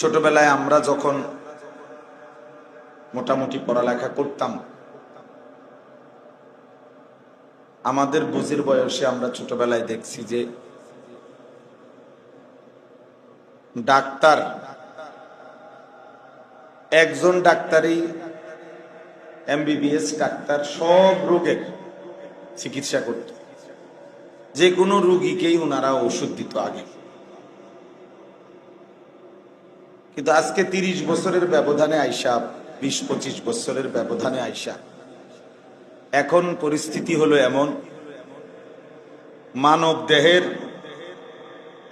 ছোটবেলায় আমরা যখন মোটামুটি পড়ালেখা করতাম, আমাদের বুঝির বয়সে আমরা ছোটবেলায় দেখছি যে ডাক্তার, একজন ডাক্তারই এমবিবিএস ডাক্তার, সব রোগের চিকিৎসা করত। যে কোনো রুগীকেই ওনারা ওষুধ দিত আগে। কিন্তু আজকে তিরিশ বছরের ব্যবধানে আইসা বিশ, পঁচিশ বছরের ব্যবধানে আইসা এখন পরিস্থিতি হলো এমন, মানব দেহের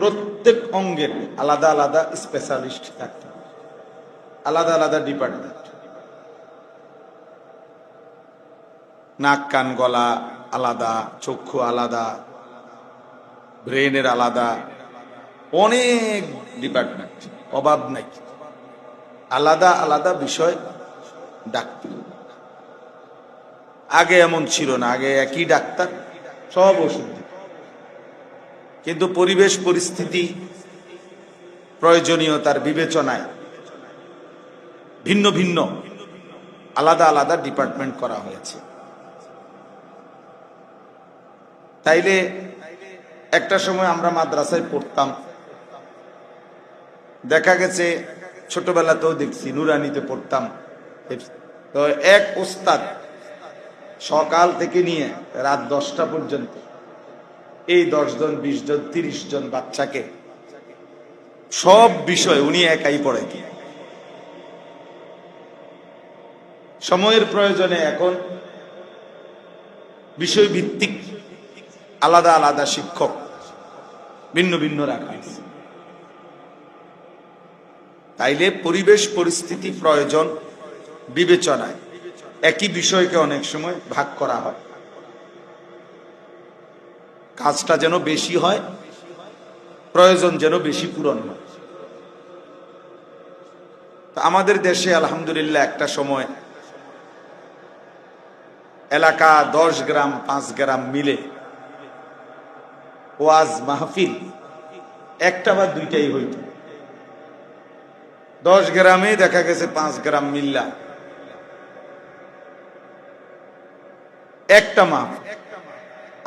প্রত্যেক অঙ্গের আলাদা আলাদা স্পেশালিস্ট থাকতে আলাদা আলাদা ডিপার্টমেন্ট নাক, কান, গলা আলাদা, চক্ষু আলাদা ব্রেনের আলাদা, অনেক ডিপার্টমেন্ট অভাব নাই। আলাদা আলাদা বিষয় ডাক্তার। আগে এমন ছিল না, আগে একই ডাক্তার, সব ওষুধ। কিন্তু পরিবেশ পরিস্থিতি, প্রয়োজনীয়তার বিবেচনায় ভিন্ন ভিন্ন, আলাদা আলাদা ডিপার্টমেন্ট করা হয়েছে। তাইলে একটা সময় আমরা মাদ্রাসায় পড়তাম দেখা গেছে ছোটবেলাতেও দেখছি, নুরানিতে পড়তাম। তো এক ওস্তাদ সকাল থেকে নিয়ে রাত দশটা পর্যন্ত, এই দশ জন, বিশ জন, তিরিশ জন বাচ্চাকে সব বিষয় উনি একাই পড়ে সময়ের প্রয়োজনে এখন বিষয় ভিত্তিক আলাদা আলাদা শিক্ষক ভিন্ন ভিন্ন রাখা হয়েছে। তাইলে পরিবেশ পরিস্থিতি প্রয়োজন বিবেচনায়। একই বিষয়কে অনেক সময় ভাগ করা হয়। কাজটা যেন বেশি হয়, প্রয়োজন যেন বেশি পূরণ হয়। তো আমাদের দেশে আলহামদুলিল্লাহ একটা সময় এলাকা দশ গ্রাম, পাঁচ গ্রাম মিলে ওয়াজ মাহফিল একটা বা দুইটাই হইত। দশ গ্রামে দেখা গেছে পাঁচ গ্রাম মিল্লা। একটা মাহফিল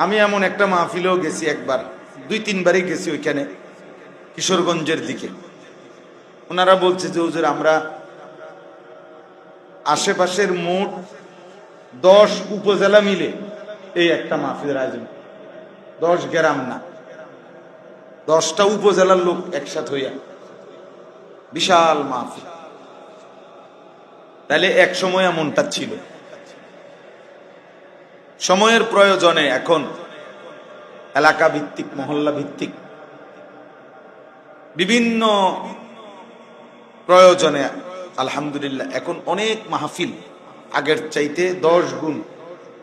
আমি এমন একটা মাহফিলেও গেছি একবার, দুই তিনবারই গেছি ওইখানে, কিশোরগঞ্জের দিকে। ওনারা বলছে যে, হুজুর, আমরা আশেপাশের মোট দশ উপজেলা মিলে এই একটা মাহফিলের আয়োজন। দশ গ্রাম না, দশটা উপজেলার লোক একসাথ হইয়া বিশাল মাহফিল। তাহলে এক সময় এমনটা ছিল। সময়ের প্রয়োজনে এখন এলাকা ভিত্তিক মহল্লা ভিত্তিক বিভিন্ন প্রয়োজনে আলহামদুলিল্লাহ এখন অনেক মাহফিল আগের চাইতে দশ গুণ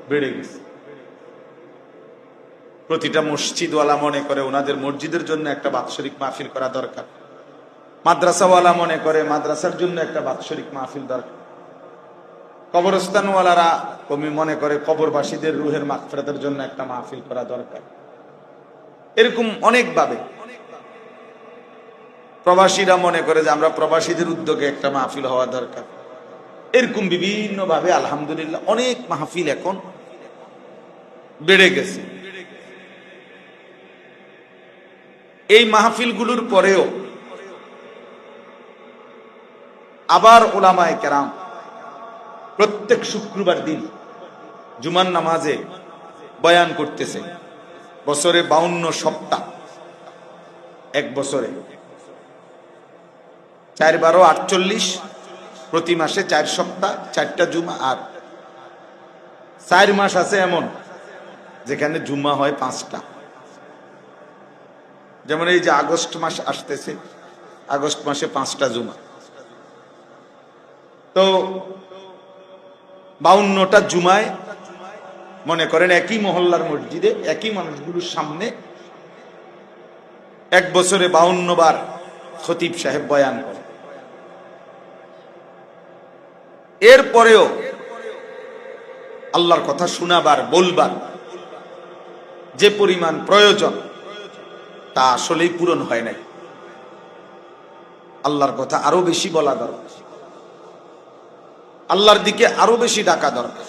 বেড়ে গেছে। প্রতিটা মসজিদওয়ালা মনে করে ওনাদের মসজিদের জন্য একটা বাৎসরিক মাহফিল করা দরকার। মাদ্রাসাওয়ালা মনে করে, মাদ্রাসার জন্য একটা বাৎসরিক মাহফিল দরকার। কবরস্থানওয়ালারা কমি মনে করে, কবরবাসীদের রুহের মাগফিরাতের জন্য একটা মাহফিল করা দরকার। এরকম অনেকভাবে। প্রবাসীরা মনে করে যে আমরা প্রবাসীদের উদ্যোগে একটা মাহফিল হওয়া দরকার। এরকম বিভিন্ন ভাবে আলহামদুলিল্লাহ অনেক মাহফিল এখন বেড়ে গেছে। এই মাহফিলগুলোর পরেও আবার ওলামায় কেরাম প্রত্যেক শুক্রবার দিন জুমার নামাজে বয়ান করতেছে। বছরে বাউন্ন সপ্তাহ। এক বছরে। চার বারো আটচল্লিশ, প্রতি মাসে চার সপ্তাহ, চারটা জুমা আর। চার মাস আছে এমন, যেখানে জুমা হয় পাঁচটা। যেমন এই যে আগস্ট মাস আসতেছে, আগস্ট মাসে পাঁচটা জুমা। তো বাউন্নটা জুমায়, মনে করেন একই মহল্লার মসজিদে, একই মানুষগুলোর সামনে এক বছরে বাউন্ন বার খতিব সাহেব বয়ান করে। এরপরেও আল্লাহর কথা শোনাবার, বলবার যে পরিমাণ প্রয়োজন, তা আসলেই পূরণ হয় নাই। আল্লাহর কথা আরও বেশি বলা দরকার। আল্লাহর দিকে আরও বেশি ডাকা দরকার।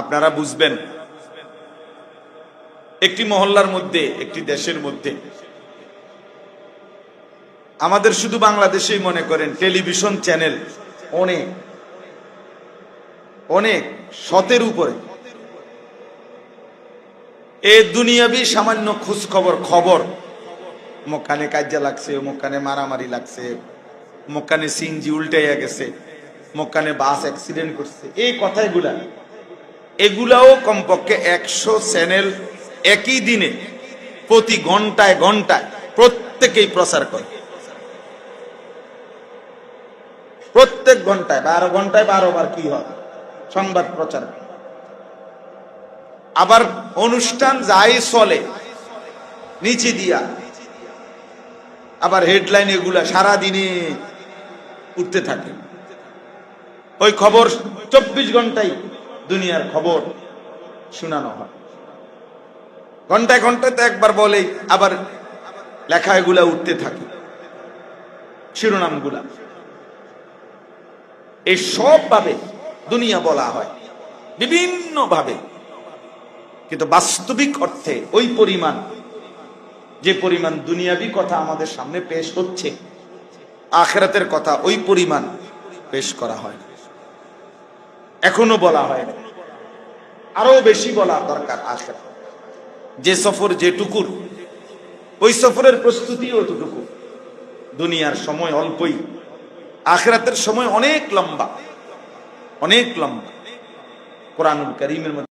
আপনারা বুঝবেন, একটি মহল্লার মধ্যে, একটি দেশের মধ্যে। আমাদের শুধু বাংলাদেশেই মনে করেন, টেলিভিশন চ্যানেল অনেক অনেক, শতের উপরে। এ দুনিয়াবি সামান্য খোঁজ খবর খবর। মক্কানে কাজ্যা লাগছে, মক্কানে মারামারি লাগছে। মক্কানে সিনজি উল্টাইয়া গেছে, মক্কানে বাস অ্যাক্সিডেন্ট করছে। এই কথাগুলা, এগুলাও কমপক্ষে একশো চ্যানেল একই দিনে, প্রতি ঘন্টায় ঘন্টায় প্রত্যেকেই প্রচার করে। প্রত্যেক ঘন্টায়, বারো ঘন্টায় বারো বার কি হয়? সংবাদ প্রচার। আবার অনুষ্ঠান যাই চলে, নিচে দিয়া। আবার হেডলাইন এগুলা সারা দিনে উঠতে থাকে। ওই খবর চব্বিশ ঘন্টাই দুনিয়ার খবর শোনানো হয়। ঘন্টায় ঘন্টায় তো একবার বলে আবার লেখা এগুলা উঠতে থাকে, শিরোনামগুলা। এই সব ভাবে দুনিয়া বলা হয় বিভিন্ন ভাবে কিন্তু বাস্তবিক অর্থে ওই পরিমাণ, যে পরিমাণ দুনিয়াবি কথা আমাদের সামনে পেশ হচ্ছে আখেরাতের কথা ওই পরিমাণ পেশ করা হয়। এখনও বলা হয় না। আরও বেশি বলা দরকার আখেরা যে সফর যেটুকুর ওই সফরের প্রস্তুতি অতটুকু। দুনিয়ার সময় অল্পই, আখেরাতের সময় অনেক লম্বা অনেক লম্বা। কোরআনুল করিমের মধ্যে